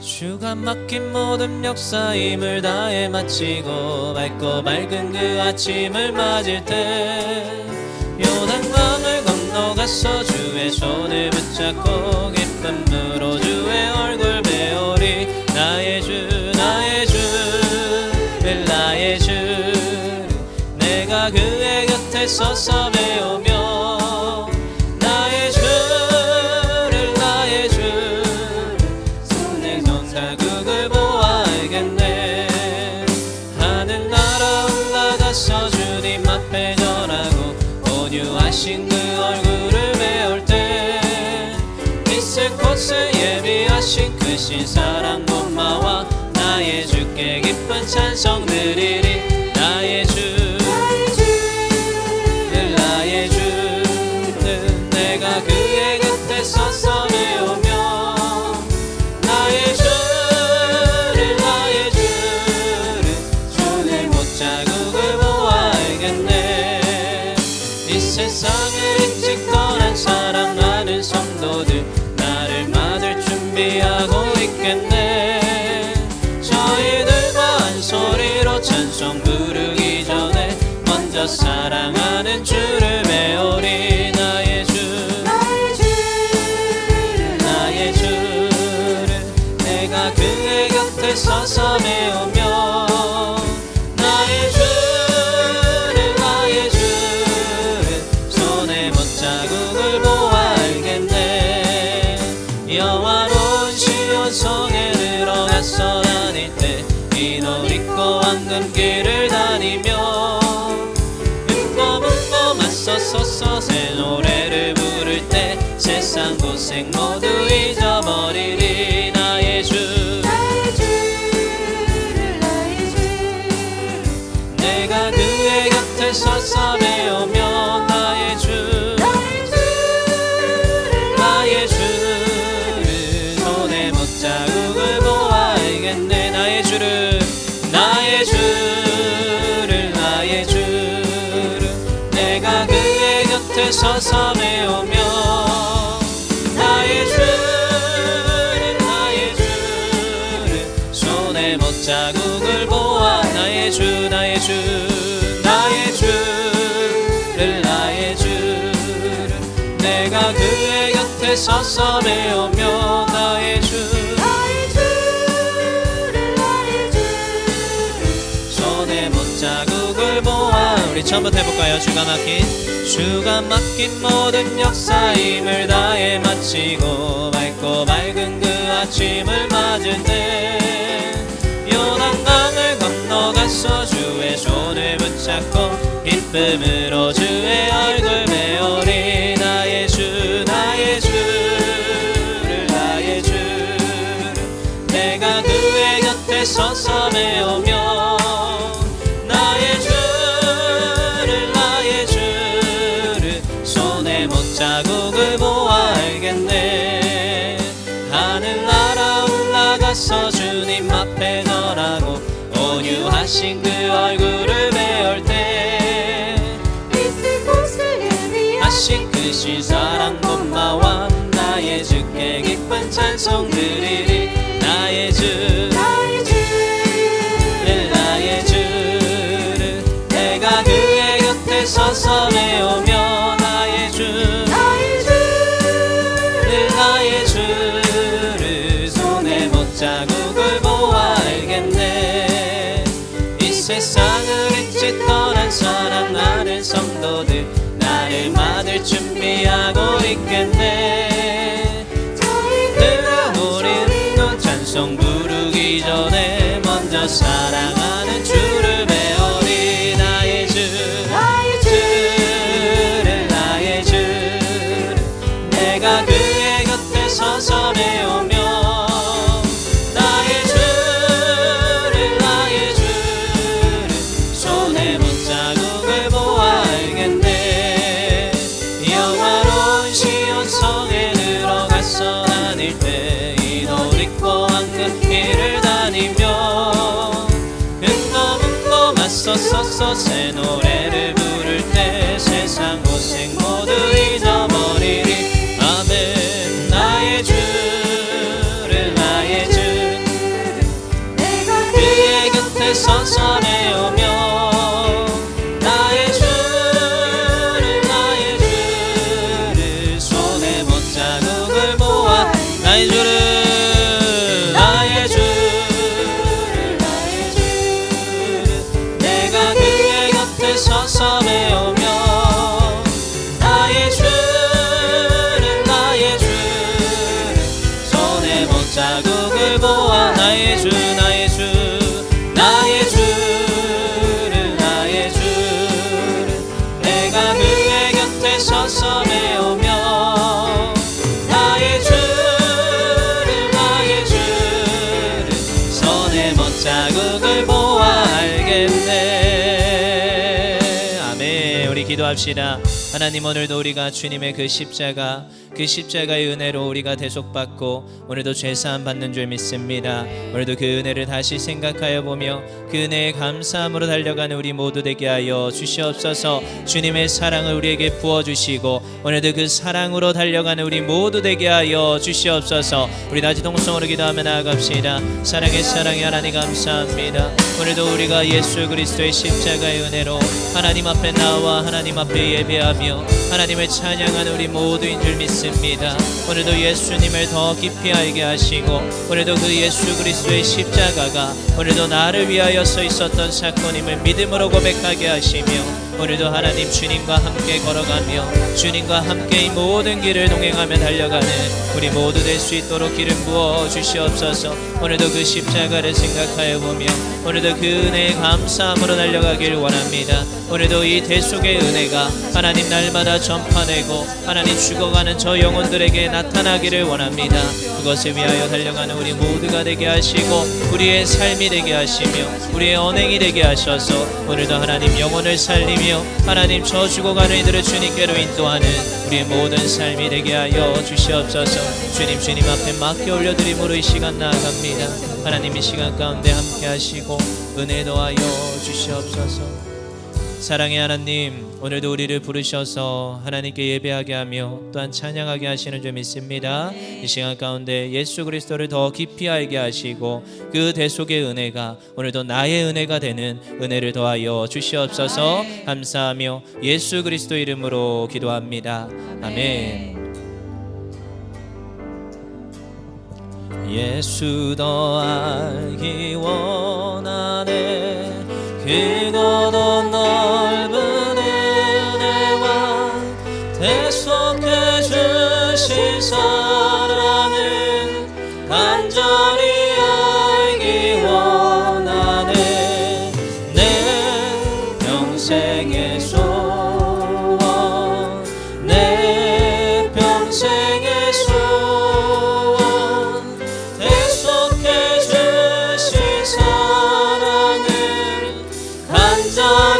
주가 맡긴 모든 역사 힘을 다해 마치고 맑고 맑은 그 아침을 맞을 때 요단강을 건너가서 주의 손을 붙잡고 기쁨으로 주의 얼굴 배우리. 나의 주 나의 주 나의 주. 내가 그의 곁에 서서 기쁜 먼저 사랑하는 주를 배우리 나의 주. 나의 주를 내가 그의 곁에 서서 배우며 나의 주를 나의 주를 손에 못자국을 보아 알겠네. 영화로운 시온 성에 들어가서 다닐 때이옷 입고 황금길을 다니며 맞서서서 새 노래를 부를 때 세상 고생 모두 그의 곁에 서서 배우며 나의 주 손에 못자국을 보아 우리 처음부터 해볼까요? 주가 맡긴 주가 맡긴 모든 역사 힘을 다해 마치고 맑고 맑은 그 아침을 맞을 때 요단강을 건너가서 주의 손을 붙잡고 기쁨으로 주의 얼굴 하신 그 신 사랑 고마워 나의 주께 기쁜 찬송 드리리 나의 주. 나의 주를 내가 그의 곁에 서서 사랑하 맞서서서 새노 기도합시다. 하나님 오늘도 우리가 주님의 그 십자가 그 십자가의 은혜로 우리가 대속받고 오늘도 죄사함 받는 줄 믿습니다. 오늘도 그 은혜를 다시 생각하여 보며 그 은혜에 감사함으로 달려가는 우리 모두 되게 하여 주시옵소서. 주님의 사랑을 우리에게 부어 주시고 오늘도 그 사랑으로 달려가는 우리 모두 되게 하여 주시옵소서. 우리 다시 동성으로 기도하며 나아갑시다. 사랑의 사랑의 하나님 감사합니다. 오늘도 우리가 예수 그리스도의 십자가의 은혜로 하나님 앞에 나와 하나님 앞에 예배하며 하나님을 찬양하는 우리 모두인 줄 믿습니다. 오늘도 예수님을 더 깊이 알게 하시고 오늘도 그 예수 그리스도의 십자가가 오늘도 나를 위하여 서 있었던 사건임을 믿음으로 고백하게 하시며 오늘도 하나님 주님과 함께 걸어가며 주님과 함께 이 모든 길을 동행하며 달려가는 우리 모두 될 수 있도록 기름 부어 주시옵소서. 오늘도 그 십자가를 생각하여 보며 오늘도 그 은혜에 감사함으로 달려가길 원합니다. 오늘도 이 대속의 은혜가 하나님 날마다 전파되고 하나님 죽어가는 저 영혼들에게 나타나기를 원합니다. 그것을 위하여 달려가는 우리 모두가 되게 하시고 우리의 삶이 되게 하시며 우리의 언행이 되게 하셔서 오늘도 하나님 영혼을 살리며 하나님 저 죽어가는 이들을 주님께로 인도하는 우리의 모든 삶이 되게 하여 주시옵소서. 주님 주님 앞에 맡겨 올려드림으로 이 시간 나아갑니다. 하나님 이 시간 가운데 함께 하시고 은혜 더하여 주시옵소서 사랑의 하나님, 오늘도 우리를 부르셔서 하나님께 예배하게 하며 또한 찬양하게 하시는 줄 믿습니다. 이 시간 가운데 예수 그리스도를 더 깊이 알게 하시고 그 대속의 은혜가 오늘도 나의 은혜가 되는 은혜를 더하여 주시옵소서 감사하며 예수 그리스도 이름으로 기도합니다. 아멘. 예수 더 알기 원하네 그거도 넓은 은혜와 대속해 주신 사 간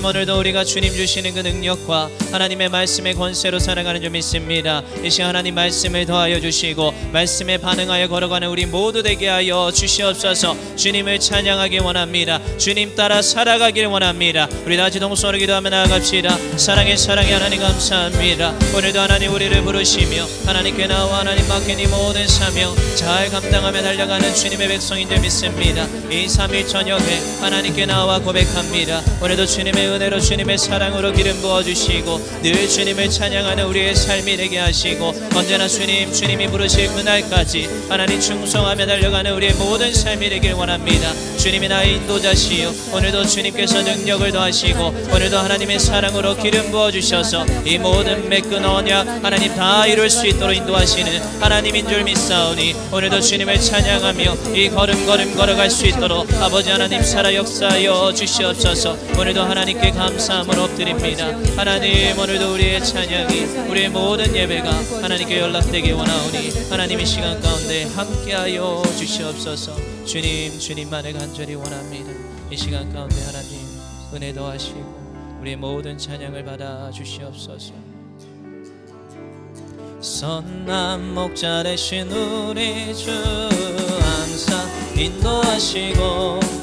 하나님 오늘도 우리가 주님 주시는 그 능력과 하나님의 말씀의 권세로 살아가는 줄 믿습니다. 이 시간 하나님 말씀을 더하여 주시고 말씀에 반응하여 걸어가는 우리 모두 되게 하여 주시옵소서. 주님을 찬양하기 원합니다. 주님 따라 살아가길 원합니다. 우리 다시 동서로 기도하며 나아갑시다. 사랑의 사랑의 하나님 감사합니다. 오늘도 하나님 우리를 부르시며 하나님께 나와 하나님 맡긴 이 모든 사명 잘 감당하며 달려가는 주님의 백성인 줄 믿습니다. 이 3일 저녁에 하나님께 나와 고백합니다. 오늘도 주님의 은혜로 주님의 사랑으로 기름 부어주시고 늘 주님을 찬양하는 우리의 삶이 되게 하시고 언제나 주님 주님이 부르실 그날까지 하나님 충성하며 달려가는 우리의 모든 삶이 되길 원합니다. 주님이 나의 인도자시요. 오늘도 주님께서 능력을 더하시고 오늘도 하나님의 사랑으로 기름 부어주셔서 이 모든 매끈 언약 하나님 다 이룰 수 있도록 인도하시는 하나님인 줄 믿사오니 오늘도 주님을 찬양하며 이 걸음걸음 걸어갈 수 있도록 아버지 하나님 살아 역사하여 주시옵소서. 오늘도 하나님 께 감사함을 엎드립니다. 하나님 오늘도 우리의 찬양이 우리의 모든 예배가 하나님께 연락되기 원하오니 하나님의 시간 가운데 함께하여 주시옵소서. 주님 주님만을 간절히 원합니다. 이 시간 가운데 하나님 은혜 더하시고 우리의 모든 찬양을 받아 주시옵소서. 선남 목자 되신 우리 주 항상 인도하시고 방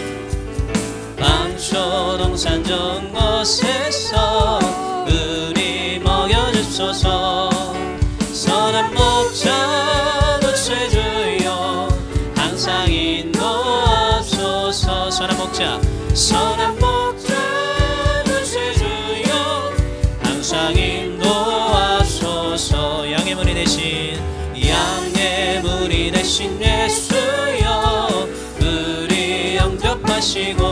초동산 좋은 곳에서 우리 먹여주소서. 선한 목자 도체 주여 항상 인도하소서. 선한 목자 선한 목자 도체 주여 항상 인도하소서. 양의 문이 되신 양의 문이 되신 예수여 우리 영접하시고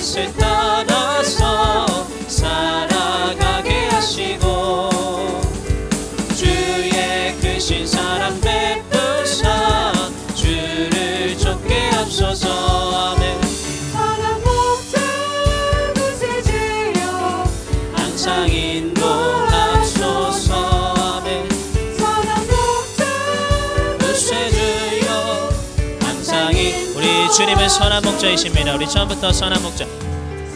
일 선한 목자이십니다. 우리 처음부터 선한 목자.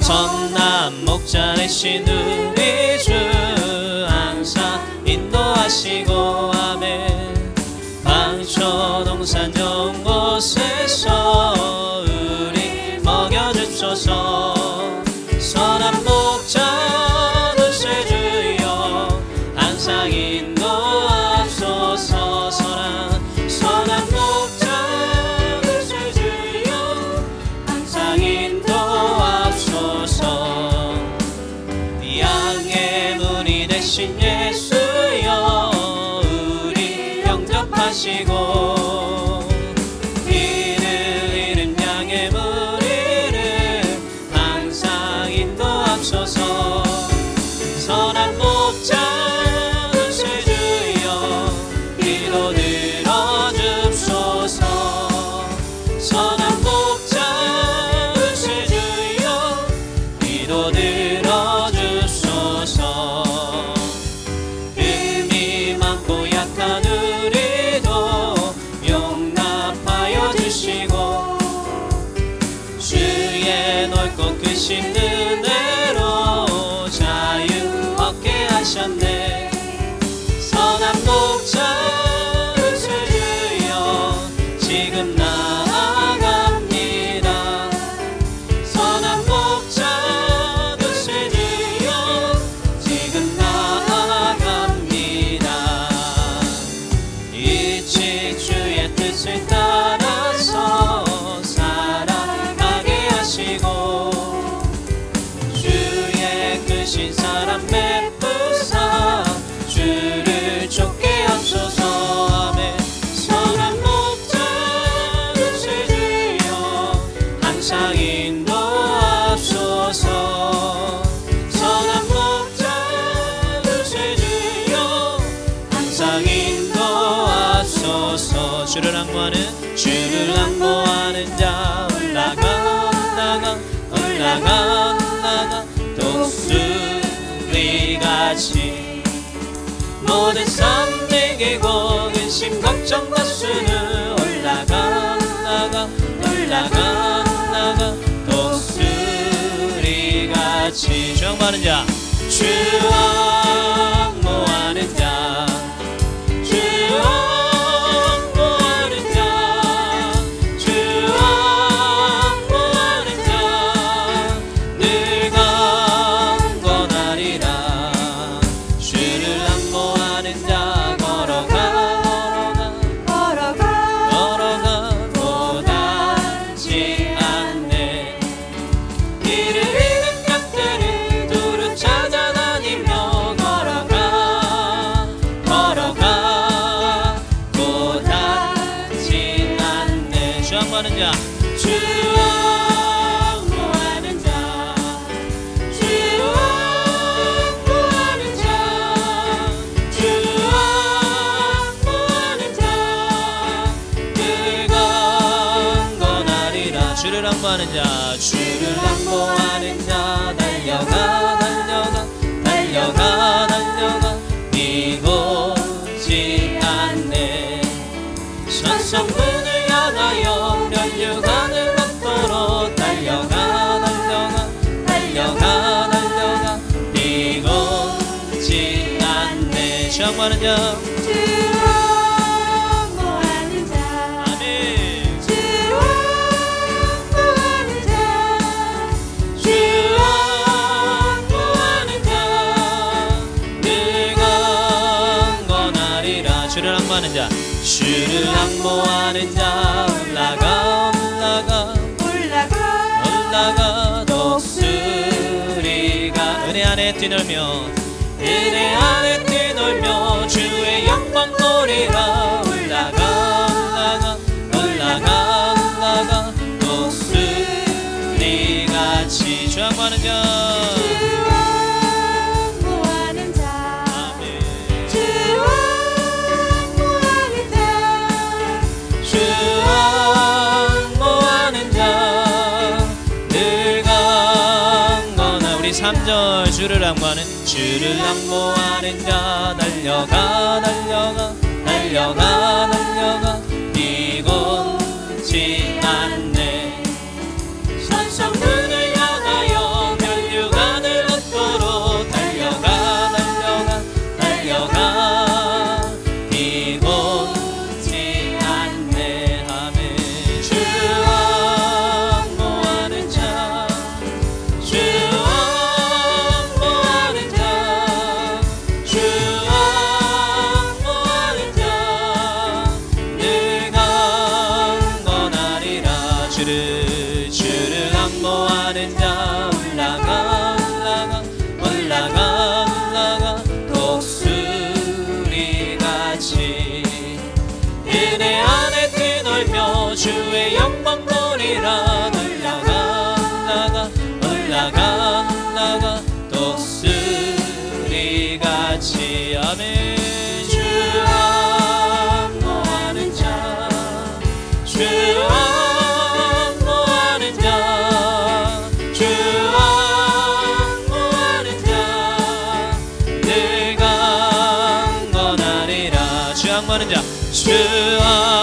선한 목자 되신 우리 주 항상 인도하시고 아멘. 방초동산 좋은 곳에서 지금 산 내게 고근심 걱정 다수는 올라가 나가 올라가 나가. 독수리같이 정하는 자. 경배하는 자 주를 안보하는 자 달려가 달려가 달려가 달려가 미곳지 않네. 천성문을 향하여 면류관을 넘도록 달려가 달려가 달려가 달려가 미곳지 않네. 시험하는 자. 장모하는 자 올라가 올라가. 올라가. 올라가 독수리가. 은혜 안에 뛰놀며 은혜 안에 뛰놀며. 주를 악모하는 주를 악모하는 자 달려가 달려가 달려가. 구하는 자주 아,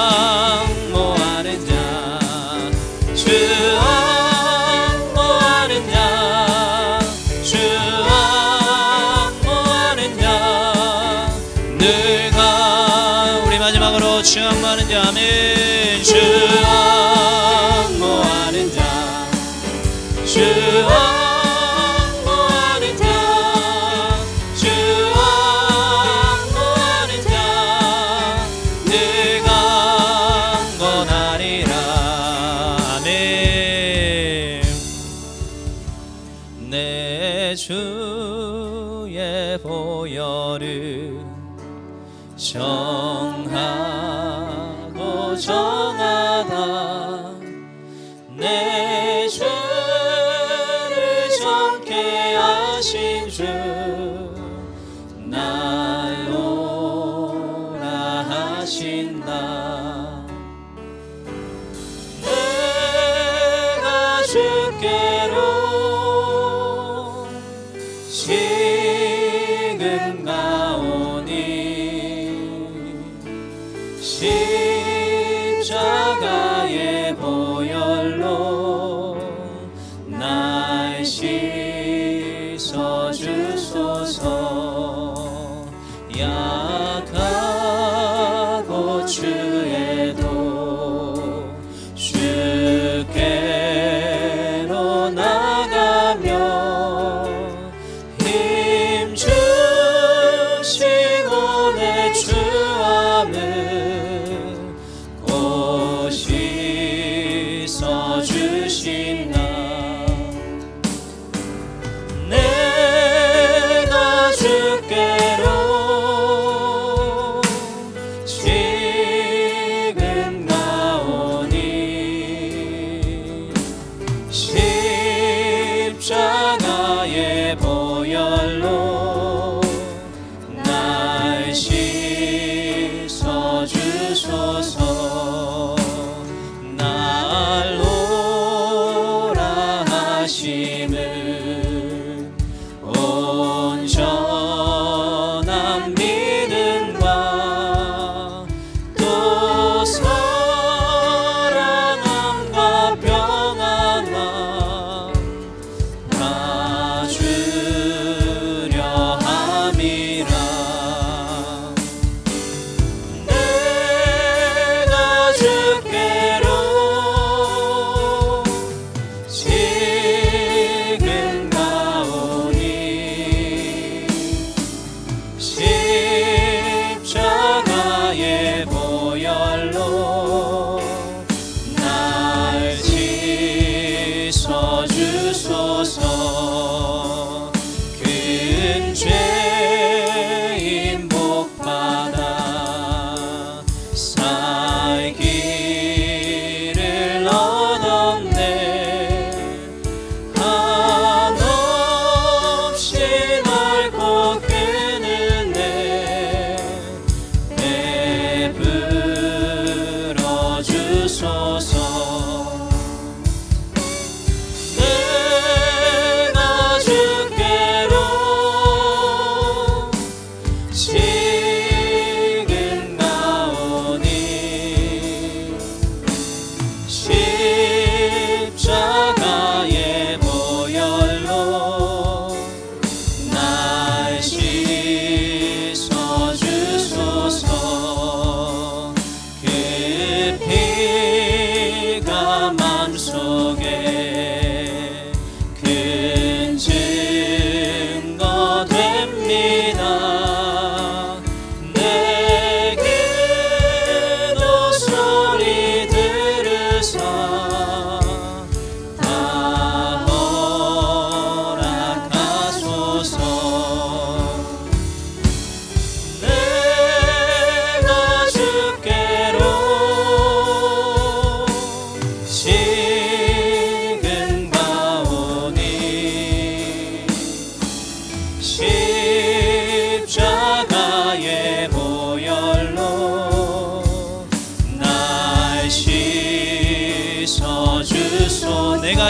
心事。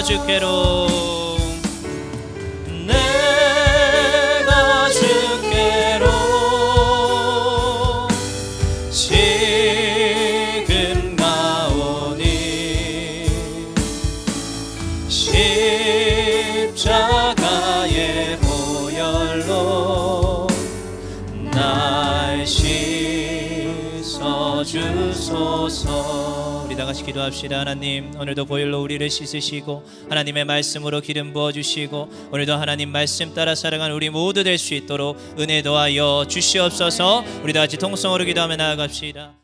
축하주께로 감사합시다 하나님 오늘도 보일로 우리를 씻으시고 하나님의 말씀으로 기름 부어주시고 오늘도 하나님 말씀 따라 살아간 우리 모두 될 수 있도록 은혜 도하여 주시옵소서. 우리 다 같이 통성으로 기도하며 나아갑시다.